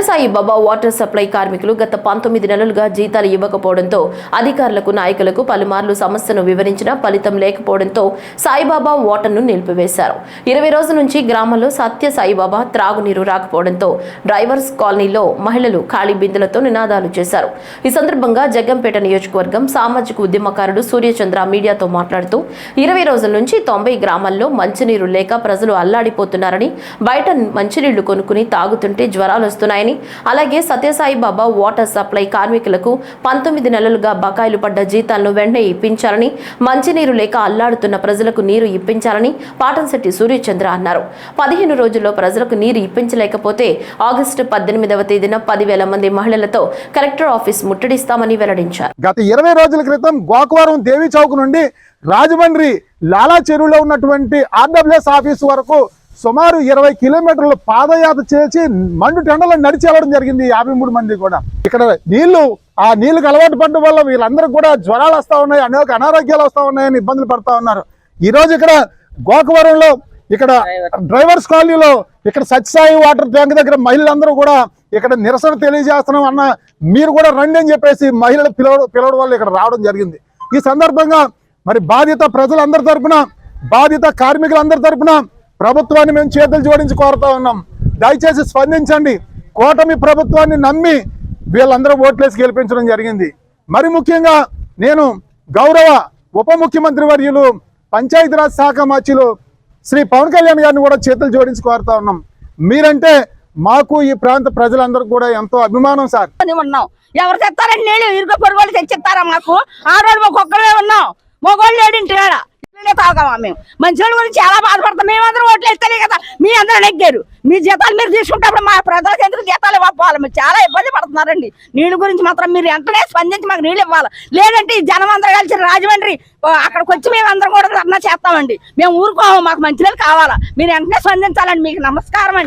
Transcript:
సత్యసాయి బాబా water supply కార్మికులు గత పంతొమ్మిది నెలలుగా జీతాలు ఇవ్వకపోవడంతో అధికారులకు నాయకులకు పలుమార్లు సమస్యను వివరించినా ఫలితం లేకపోవడంతో సాయిబాబా వాటర్ను నిలిపివేశారు. ఇరవై రోజుల నుంచి గ్రామంలో సత్య సాయిబాబా త్రాగునీరు రాకపోవడంతో డ్రైవర్స్ కాలనీలో మహిళలు ఖాళీ బిందెలతో నినాదాలు చేశారు. ఈ సందర్భంగా జగ్గంపేట నియోజకవర్గం సామాజిక ఉద్యమకారుడు సూర్యచంద్ర మీడియాతో మాట్లాడుతూ ఇరవై రోజుల నుంచి తొంభై గ్రామాల్లో మంచినీరు లేక ప్రజలు అల్లాడిపోతున్నారని బయట మంచినీళ్ళు కొనుక్కుని తాగుతుంటే జ్వరాలు వస్తున్నాయని అలాగే సత్యసాయి బాబా వాటర్ సప్లై కార్మికులకు పంతొమ్మిది నెలలుగా బకాయిలు పడ్డ జీతాలను వెంటనే ఇప్పించాలని మంచినీరు లేక అల్లాడుతున్న ప్రజలకు నీరు ఇప్పించాలని పాటంశెట్టి సూర్యచంద్ర అన్నారు. పదిహేను రోజుల్లో ప్రజలకు నీరు ఇప్పించలేకపోతే ఆగస్టు పద్దెనిమిదవ తేదీన పదివేల మంది మహిళలతో కలెక్టర్ ఆఫీస్ ముట్టడిస్తామని వెల్లడించారు. గత ఇరవై రోజుల క్రితం గోకవరం దేవి చౌక్ నుండి రాజమండ్రి లాలా చెరువులో ఉన్నటువంటి ఆర్డబ్ల్యూఎస్ ఆఫీస్ వరకు సుమారు ఇరవై కిలోమీటర్లు పాదయాత్ర చేసి మండు టెండలో నడిచి వెళ్ళడం జరిగింది యాభై మూడు మంది కూడా. ఇక్కడ నీళ్ళు ఆ నీళ్ళకి అలవాటు పడడం వల్ల వీళ్ళందరూ కూడా జ్వరాలు వస్తూ ఉన్నాయి అనేక అనారోగ్యాలు వస్తూ ఉన్నాయని ఇబ్బందులు పడతా ఉన్నారు. ఈ రోజు ఇక్కడ గోకవరంలో ఇక్కడ డ్రైవర్స్ కాలనీలో ఇక్కడ సత్యసాయి వాటర్ ట్యాంక్ దగ్గర మహిళలందరూ కూడా ఇక్కడ నిరసన తెలియజేస్తున్నాం అన్న మీరు కూడా రండి అని చెప్పేసి మహిళలు పిలవ పిలవడం వల్ల ఇక్కడ రావడం జరిగింది. ఈ సందర్భంగా మరి బాధిత ప్రజలందరి తరపున బాధిత కార్మికులందరి తరపున ప్రభుత్వాన్ని మేము చేతులు జోడించి కోరుతా ఉన్నాం. దయచేసి స్పందించండి. కూటమి ప్రభుత్వాన్ని నమ్మి వీళ్ళందరూ ఓట్లేసి గెలిపించడం జరిగింది. మరి ముఖ్యంగా నేను గౌరవ ఉప ముఖ్యమంత్రి వర్యులు పంచాయతీరాజ్ శాఖ మంత్రులు శ్రీ పవన్ కళ్యాణ్ గారిని కూడా చేతులు జోడించి కోరుతా ఉన్నాం. మీరంటే మాకు ఈ ప్రాంత ప్రజలందరూ కూడా ఎంతో అభిమానం సార్. ఉన్నాం. ఎవరు తెస్తారండి నీళ్ళు ఇరుగు పొరుగులు తెచ్చిస్తారా మాకు? ఆ రోజు మాకు ఒక్కరే ఉన్నాం. మగోళ్ళు ఏడింటి కాడ తాగామా మేము? మంచి గురించి చాలా బాధపడతాం. మేమందరం ఓట్లు వేస్తేనే కదా మీ అందరూ నెగ్గారు. మీ జీతాలు మీరు తీసుకుంటప్పుడు మా ప్రజలకు ఎందుకు జీతాలు ఇవ్వకపోవాలి? మీరు చాలా ఇబ్బంది పడుతున్నారండి. నీళ్ళ గురించి మాత్రం మీరు వెంటనే స్పందించి మాకు నీళ్ళు ఇవ్వాలి. లేదంటే ఈ జనం అందరూ కలిసి రాజమండ్రి అక్కడికి వచ్చి మేము అందరం కూడా ధర్నా చేస్తామండి. మేము ఊరుకోము మాకు మంచి నీళ్ళు కావాలా. మీరు వెంటనే స్పందించాలండి. మీకు నమస్కారం అండి